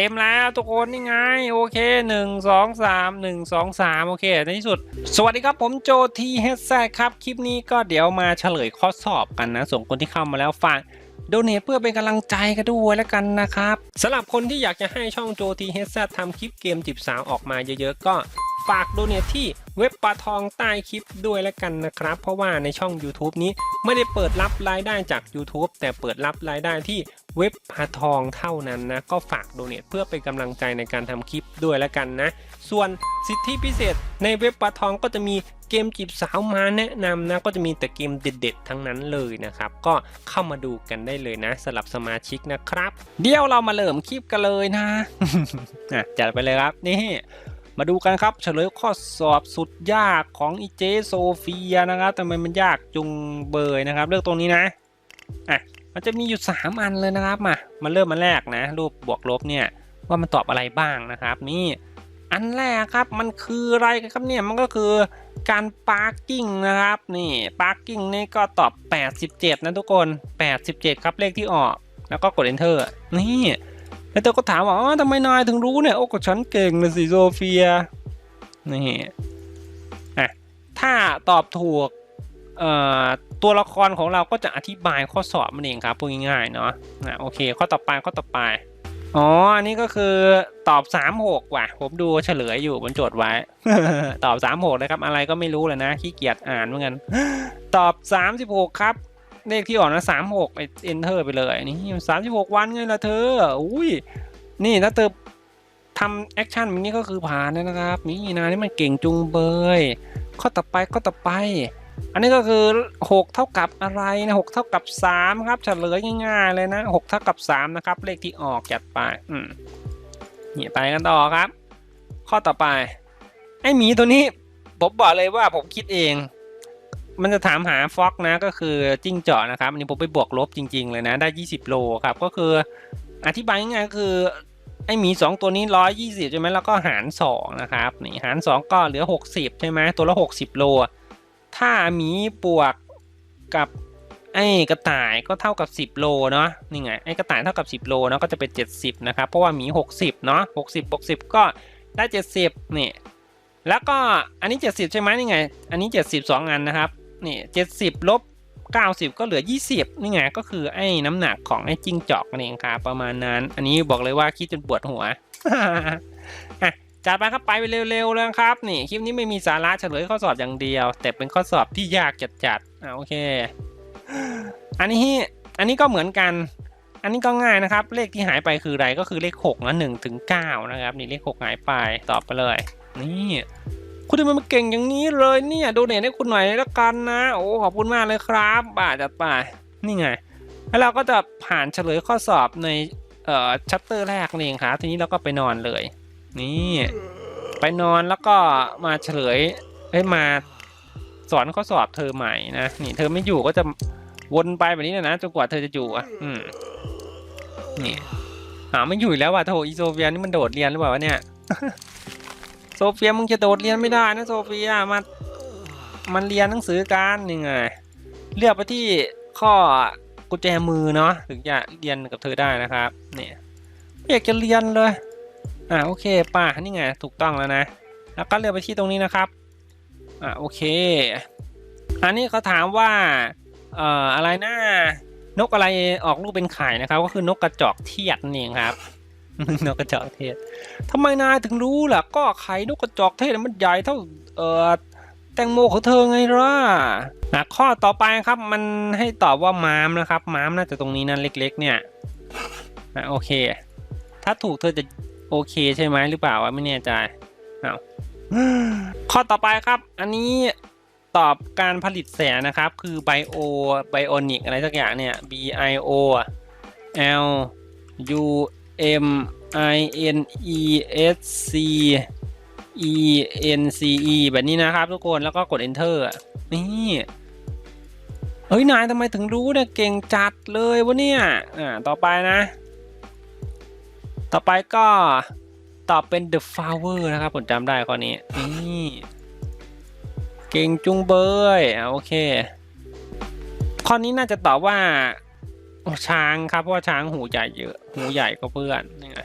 ต็มแล้วทุกคนนี่ไงโอเคหนึ่งสองสามหนึ่งสองสามโอเค ในที่สุด สวัสดีครับผมโจทีเฮดแซครับ คลิปนี้ก็เดี๋ยวมาเฉลยข้อสอบกันนะ ส่วนคนที่เข้ามาแล้วฝากโดเนทเพื่อเป็นกำลังใจกันด้วยแล้วกันนะครับสำหรับคนที่อยากจะให้ช่องโจทีเฮดแซทำคลิปเกมจีบสาวออกมาเยอะๆ ก็ ฝากโดเนทที่เว็บปลาทองใต้คลิปด้วยแล้วกันนะครับ เพราะว่าในช่อง YouTube นี้ไม่ได้เปิดรับรายได้จาก YouTube แต่เปิดรับรายได้ที่เว็บปลาทองเท่านั้นนะ ก็ฝากโดเนทเพื่อเป็นกำลังใจในการทำคลิปด้วยแล้วกันนะ ส่วนสิทธิพิเศษในเว็บปลาทองก็จะมีเกมจีบสาวมาแนะนำนะ ก็จะมีแต่เกมเด็ดๆ ทั้งนั้นเลยนะครับ ก็เข้ามาดูกันได้เลยนะสำหรับสมาชิกนะครับ เดี๋ยวเรามาเริ่มคลิปกันเลยนะอะจัดไปเลยครับนี่ มาดูกันครับ เฉลยข้อสอบสุดยากของอีเจโซเฟียนะครับทำไมมันยากจุงเบยนะครับ เลือกตรงนี้นะอะมันจะมีอยู่ 3 อันเลยนะครับมามาเริ่มมาแรกนะ รูปบวกลบเนี่ยว่ามันตอบอะไรบ้างนะครับ นี่อันแรกครับมันคืออะไรครับเนี่ยมันก็คือการปาร์กิ้งนะครับนี่ปาร์กิ้งนี่ก็ตอบ 87 นะทุกคน 87 ครับเลขที่ออก แล้วก็กด enter นี่ แล้วเธอก็ถามว่าทำไมนายถึงรู้เนี่ย โอ้ก็ฉันเก่งนะสิโซเฟีย นี่อะถ้าตอบถูกตัวละครของเราก็จะอธิบายข้อสอบมันเองครับพูดง่ายๆเนาะอะโอเค ข้อต่อไปข้อต่อไป อ๋อ อันนี้ก็คือตอบ 3 6 ว่ะ ผมดูเฉลยอยู่บนโจทย์ไว้ ตอบ 3 6นะครับ อะไรก็ไม่รู้เลยนะ ขี้เกียจอ่านเหมือนกัน ตอบ 36 ครับ เลขที่ออกนะ36ไป enter ไปเลยนี่36วันไงล่ะเธออุ้ยนี่ถ้าเธอทำแอคชั่นนี้ก็คือผ่านนะครับ นี่นานี่มันเก่งจุงเบยข้อต่อไปข้อต่อไป อันนี้ก็คือ 6 เท่ากับอะไรนะ6เท่ากับ 3 ครับเฉลยง่ายๆเลยนะ 6 เท่ากับ 3 นะครับ เลขที่ออกจัดไปอืมนี่ไปกันต่อครับ ข้อต่อไป ไอหมีตัวนี้ผมบอกเลยว่าผมคิดเอง มันจะถามหาฟ็อกนะก็คือจิ้งเจอกนะครับอันนี้ผมไปบวกลบจริง ๆ เลยนะ ได้ 20 โลครับ ก็คืออธิบายง่ายๆคือไอหมี 2 ตัวนี้ 120 ใช่ไหมแล้วก็หาร 2 นะครับนี่หาร 2 ก็เหลือ 60 ใช่ไหมตัวละ 60 โล ถ้าหมีบวกกับไอกระต่ายก็เท่ากับ 10 โลเนาะนี่ไงไอกระต่ายเท่ากับ 10 โลเนาะก็จะเป็น 70 นะครับ เพราะว่าหมี 60 เนาะ60บวก10ก็ได้ 70นี่แล้วก็อันนี้ 70 ใช่ไหมนี่ไง อันนี้ 72 อันนะครับ นี่70ลบ90ก็เหลือ20นี่ไงก็คือไอ้น้ำหนักของไอ้จิ้งจอกนั่นเองครับประมาณนั้น อันนี้บอกเลยว่าคิดจนปวดหัวอะจัดไปครับไปไปเร็วๆเลยครับนี่คลิปนี้ไม่มีสาระเฉลยข้อสอบอย่างเดียว แต่เป็นข้อสอบที่ยากจัดๆอ่าโอเค อันนี้อันนี้ก็เหมือนกัน อันนี้ก็ง่ายนะครับ เลขที่หายไปคืออะไรก็คือเลข6นะ1ถึง9นะครับ นี่เลข 6 หายไปตอบไปเลย นี่ คุณทำไมมันเก่งอย่างนี้เลยเนี่ยโดเนทให้คุณหน่อยแล้วกันนะ โอ้ขอบคุณมากเลยครับบ่าจัดไปนี่ไง แล้วเราก็จะผ่านเฉลยข้อสอบในเอ่อชัปเตอร์แรกนี่เองครับทีนี้เราก็ไปนอนเลย นี่ ไปนอนแล้วก็มาเฉลยให้มาสอนข้อสอบเธอใหม่นะนี่เธอไม่อยู่ก็จะวนไปแบบนี้นะนะจนกว่าเธอจะอยู่อะ อืมนี่หาไม่อยู่แล้วว่ะโถอีโซเฟียนี่มันโดดเรียนหรือเปล่าวะเนี่ย โซเฟียมึงจะโดดเรียนไม่ได้นะโซเฟียมามันเรียนหนังสือกันนี่ไงเลือกไปที่ข้อกุญแจมือเนาะถึงจะเรียนกับเธอได้นะครับเนี่ยไม่อยากจะเรียนเลยอ่าโอเคป่ะนี่ไงถูกต้องแล้วนะแล้วก็เลือกไปที่ตรงนี้นะครับอ่าโอเค อันนี้เขาถามว่าเอ่ออะไรนะนกอะไรออกลูกเป็นไข่นะครับ ก็คือนกกระจอกเทียดนี่ครับ นกกระจอกเทศทำไมนายถึงรู้ล่ะ ก็ไข่นกกระจอกเทศมันใหญ่เท่าเอ่อแตงโมของเธอไงล่ะอะข้อต่อไปครับมันให้ตอบว่าม้ามนะครับ ม้ามน่าจะตรงนี้นั่นเล็ก ๆ เนี่ยอะโอเค ถ้าถูกเธอจะโอเคใช่ไหมหรือเปล่าวะไม่แน่ใจเอาข้อต่อไปครับ อันนี้ตอบการผลิตแสงนะครับ คือไบโอไบโอนิกอะไรสักอย่างเนี่ย B I O L U M I N E S C E N C E แบบนี้นะครับทุกคนแล้วก็กด enter นี่เฮ้ย นายทำไมถึงรู้เนี่ย เก่งจัดเลยวะเนี่ย อ่า ต่อไปนะ ต่อไปก็ตอบเป็น the flower นะครับ ผมจำได้ข้อนี้ นี่ เก่งจุงเบยอะโอเค ข้อนี้น่าจะตอบว่า ช้างครับเพราะว่าช้างหูใหญ่เยอะ หูใหญ่กว่าเพื่อนนี่ไง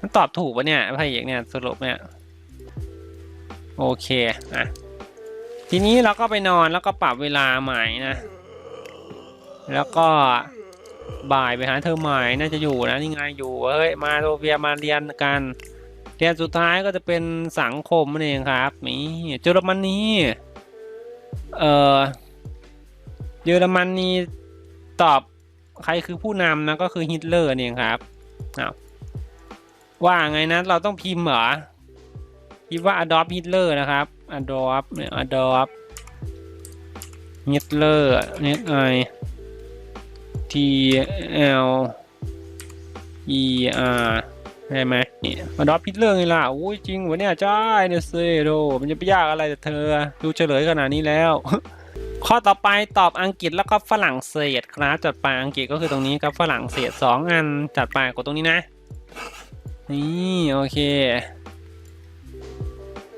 มันตอบถูกปะเนี่ยพระเอกเนี่ยสรุปเนี่ยโอเคอะทีนี้เราก็ไปนอนแล้วก็ปรับเวลาใหม่นะ แล้วก็บ่ายไปหาเธอใหม่น่าจะอยู่นะนี่ไงอยู่เฮ้ยมาโซเฟียมาเรียนกันเรียนสุดท้ายก็จะเป็นสังคมนั่นเองครับนี่เยอรมนีเอ่อเยอรมนีตอบ ใครคือผู้นำนะก็คือฮิตเลอร์เนี่เองครับอาว่าไงนะเราต้องพิมพ์เหรอพิมพ์ว่า Adolf Hitler นะครับ Adolf เนี่ย Adolf Hitler เนี่ยไอ T L E R ใช่ไหมนี่มาดอปพิทเลอร์ไงล่ะโอ้ยจริงวะเนี่ยจ้าเนี่ยเซโดมันจะไปยากอะไรแต่เธอ ดูเฉลยขนาดนี้แล้ว ข้อต่อไปตอบอังกฤษแล้วก็ฝรั่งเศสครับจัดไปอังกฤษก็คือตรงนี้ครับฝรั่งเศสสองอันจัดไปกดตรงนี้นะ นี่โอเค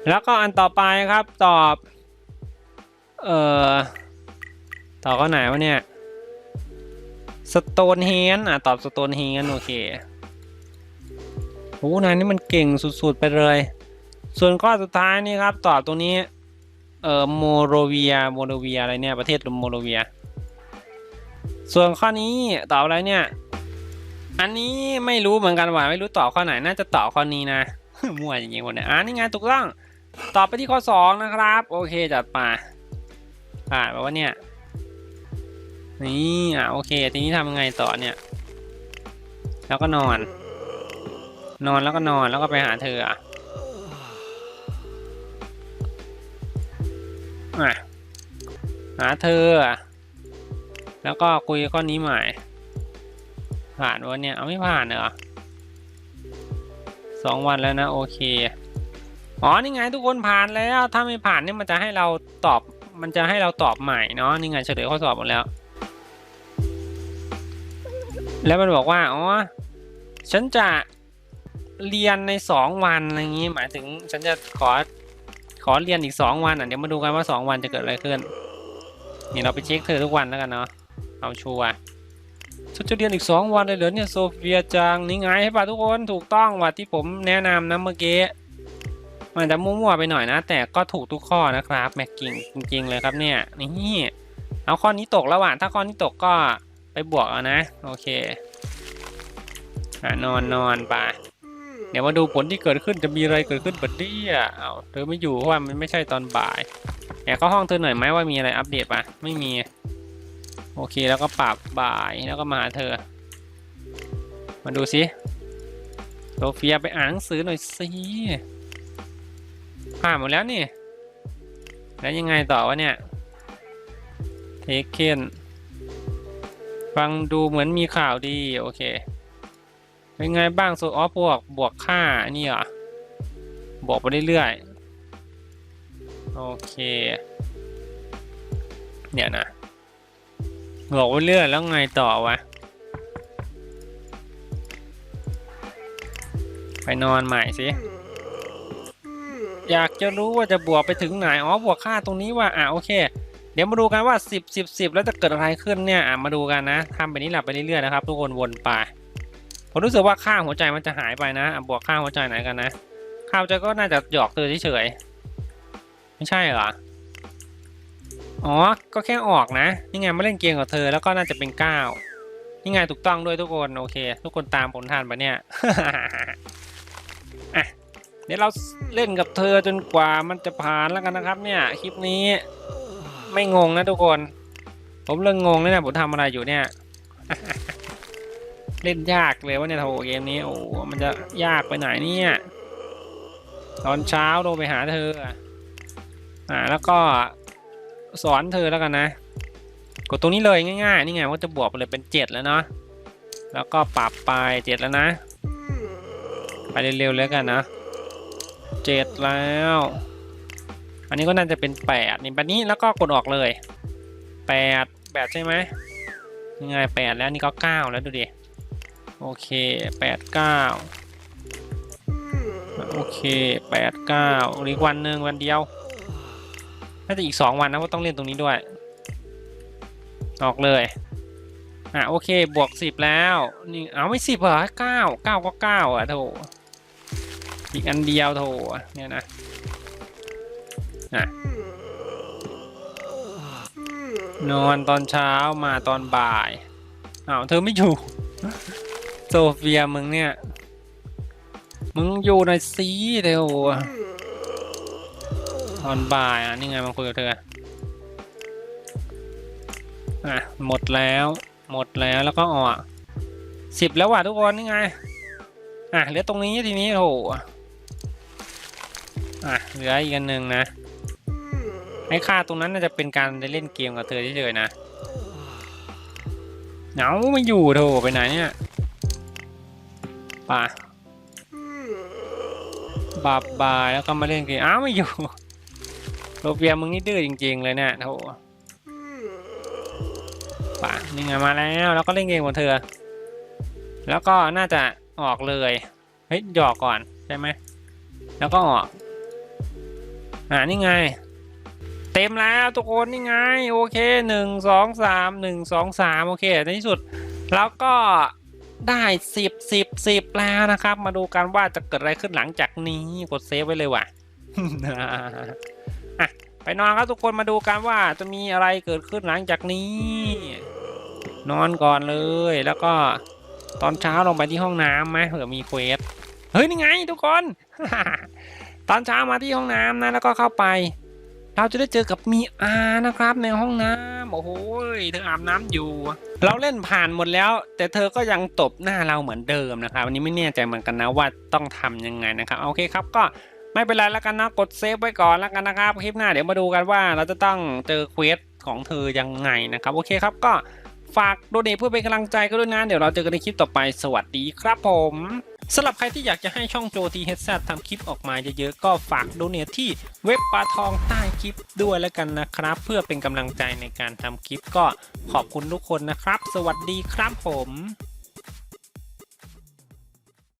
แล้วก็อันต่อไปครับตอบ เอ่อตอบข้อไหนวะเนี่ยสโตนเฮนอะตอบสโตนเฮนโอเคโอ้นายนี่มันเก่งสุดๆไปเลย ส่วนข้อสุดท้ายนี่ครับตอบตรงนี้ เอ่อโมโรเวียโมโรเวียอะไรเนี่ยประเทศโมโรเวีย ส่วนข้อนี้ตอบอะไรเนี่ย อันนี้ไม่รู้เหมือนกันว่าไม่รู้ตอบข้อไหนน่าจะตอบข้อนี้นะมั่วจริงๆคนเนี่ยอ่านี่ไงถูกต้องตอบไปที่ข้อสองนะครับ โอเคจัดไปผ่านไปว่าเนี่ยนี่อะโอเค ทีนี้ทำยังไงต่อเนี่ย แล้วก็นอน นอนแล้วก็นอนแล้วก็ไปหาเธออะ อะหาเธอ แล้วก็คุยข้อนี้ใหม่ ผ่านวันเนี่ยเอาไม่ผ่านเหรอสองวันแล้วนะโอเค อ๋อ นี่ไงทุกคนผ่านแล้ว ถ้าไม่ผ่านเนี่ยมันจะให้เราตอบ มันจะให้เราตอบใหม่เนาะ นี่ไงเฉลยข้อสอบหมดแล้ว แล้วมันบอกว่า อ๋อ ฉันจะเรียนในสองวันอะไรอย่างงี้ หมายถึงฉันจะขอ ขอเรียนอีกสองวันอะเดี๋ยวมาดูกันว่าสองวันจะเกิดอะไรขึ้น นี่เราไปเช็คเธอทุกวันแล้วกันเนาะเอาชัวร์ฉันจะเรียนอีกสองวันเลยเหรอเนี่ยโซเฟียจังนี่ไงให้ป่ะทุกคนถูกต้องว่ะที่ผมแนะนำนะเมื่อกี้มันจะมั่วๆไปหน่อยนะ แต่ก็ถูกทุกข้อนะครับแม็กกิ้งจริง ๆ เลยครับเนี่ยนี่เอาข้อนี้ตกแล้วอะถ้าข้อนี้ตกก็ไปบวกเอานะ โอเคอะนอนนอนไป เดี๋ยวมาดูผลที่เกิดขึ้นจะมีอะไรเกิดขึ้นบัดนี้อะเอาเธอไม่อยู่เพราะว่ามันไม่ใช่ตอนบ่ายแอบเข้าห้องเธอหน่อยไหมว่ามีอะไรอัปเดตปะไม่มี โอเคแล้วก็ปรับบ่ายแล้วก็มาหาเธอ มาดูสิโซเฟียไปอ่านหนังสือหน่อยสิผ่านหมดแล้วนี่ แล้วยังไงต่อวะเนี่ยเทคเคนฟังดูเหมือนมีข่าวดี โอเค เป็นไงบ้างโซออบวกบวกค่านี่เหรอบวกไปเรื่อยๆโอเค เนี่ยนะบอกไปเรื่อยแล้วไงต่อวะไปนอนใหม่สิอยากจะรู้ว่าจะบวกไปถึงไหนอ๋อบวกค่าตรงนี้ว่าอะโอเค เดี๋ยวมาดูกันว่า 10 10 10 แล้วจะเกิดอะไรขึ้นเนี่ยอะมาดูกันนะทำไปนี้หละไปเรื่อยๆนะครับ ทุกคนวนไป ผมรู้สึกว่าค่าหัวใจมันจะหายไปนะบวกค่าหัวใจไหนกันนะค่าหัวใจก็น่าจะหยอกเธอเฉยๆไม่ใช่เหรออ๋อก็แค่ออกนะนี่ไงมาเล่นเกมกับเธอแล้วก็น่าจะเป็น9นี่ไงถูกต้องด้วยทุกคนโอเค ทุกคนตามผลทันปะเนี่ยอะเดี๋ยวเราเล่นกับเธอจนกว่ามันจะผ่านแล้วกันนะครับ เนี่ยคลิปนี้ไม่งงนะทุกคน ผมเริ่มงงแล้วเนี่ยผมทำอะไรอยู่เนี่ย เล่นยากเลยว่าเนี่ยโถเกมนี้ โอ้มันจะยากไปไหนเนี่ย ตอนเช้าโทรไปหาเธอ อ่า แล้วก็สอนเธอแล้วกันนะ กดตรงนี้เลยง่ายๆ นี่ไงว่าจะบวกไปเลยเป็นเจ็ดแล้วเนาะ แล้วก็ปรับไปเจ็ดแล้วนะ ไปเร็วๆเลยกันนะเจ็ดแล้ว อันนี้ก็น่าจะเป็นแปดนี่แบบนี้แล้วก็กดออกเลยแปดแปดใช่ไหมยังไงแปดแล้วนี่ก็เก้าแล้วดูดิ โอเคแปดเก้าโอเคแปดเก้าอีกวันหนึ่งวันเดียวน่าจะอีกสองวันนะเพราะต้องเล่นตรงนี้ด้วย ออกเลยอะโอเคบวกสิบแล้วนี่เอาไม่สิบเหรอเก้าเก้าก็เก้าอะโถอีกอันเดียวโถเนี่ยนะอะนอนตอนเช้ามาตอนบ่ายอ้าวเธอไม่อยู่ โซเฟียมึงเนี่ย มึงอยู่หน่อยสิเร็วตอนบ่ายอะ นี่ไงมาคุยกับเธอ อะ หมดแล้ว หมดแล้วแล้วก็ออกสิบแล้วว่ะทุกคนนี่ไง อะเหลือตรงนี้ทีนี้โอ้โหอะเหลืออีกอันหนึ่งนะไอ้ค่าตรงนั้นน่าจะเป็นการได้เล่นเกมกับเธอเฉยๆนะเหงาไม่อยู่โถไปไหนเนี่ย ป่ะบาบบายแล้วก็มาเล่นเกมอ้าวไม่อยู่โรเบียมึงนี่ดื้อจริง ๆ เลยเนี่ยโถป่ะนี่ไงมาแล้วแล้วก็เล่นเกมกับเธอ แล้วก็น่าจะออกเลยเฮ้ยหยอกก่อนใช่ไหมแล้วก็ออกอ่านี่ไง เต็มแล้วทุกคนนี่ไง โอเคหนึ่งสองสามหนึ่งสองสามโอเคในที่สุด แล้วก็ ได้สิบสิบสิบแล้วนะครับ มาดูกันว่าจะเกิดอะไรขึ้นหลังจากนี้กดเซฟไว้เลยว่ะอะไปนอนครับทุกคนมาดูกันว่าจะมีอะไรเกิดขึ้นหลังจากนี้ นอนก่อนเลยแล้วก็ตอนเช้าลงไปที่ห้องน้ำไหมเผื่อมีเควสเฮ้ยนี่ไงทุกคน ตอนเช้ามาที่ห้องน้ำนะแล้วก็เข้าไป เราจะได้เจอกับมีอานะครับในห้องน้ำโอ้โหเธออาบน้ำอยู่ เราเล่นผ่านหมดแล้ว แต่เธอก็ยังตบหน้าเราเหมือนเดิมนะครับวันนี้ไม่แน่ใจเหมือนกันนะว่าต้องทำยังไงนะครับโอเคครับก็ไม่เป็นไรแล้วกันนะกดเซฟไว้ก่อนแล้วกันนะครับคลิปหน้าเดี๋ยวมาดูกันว่าเราจะต้องเจอเควสของเธอยังไงนะครับโอเคครับก็ฝากโดเนทเพื่อเป็นกำลังใจก็ด้วยนะเดี๋ยวเราเจอกันในคลิปต่อไปสวัสดีครับผม สำหรับใครที่อยากจะให้ช่องโจทีเฮดซทำคลิปออกมาเยอะๆ ก็ฝากดูเนทที่เว็บปลาทองใต้คลิปด้วยแล้วกันนะครับ เพื่อเป็นกำลังใจในการทำคลิปก็ขอบคุณทุกคนนะครับ สวัสดีครับผม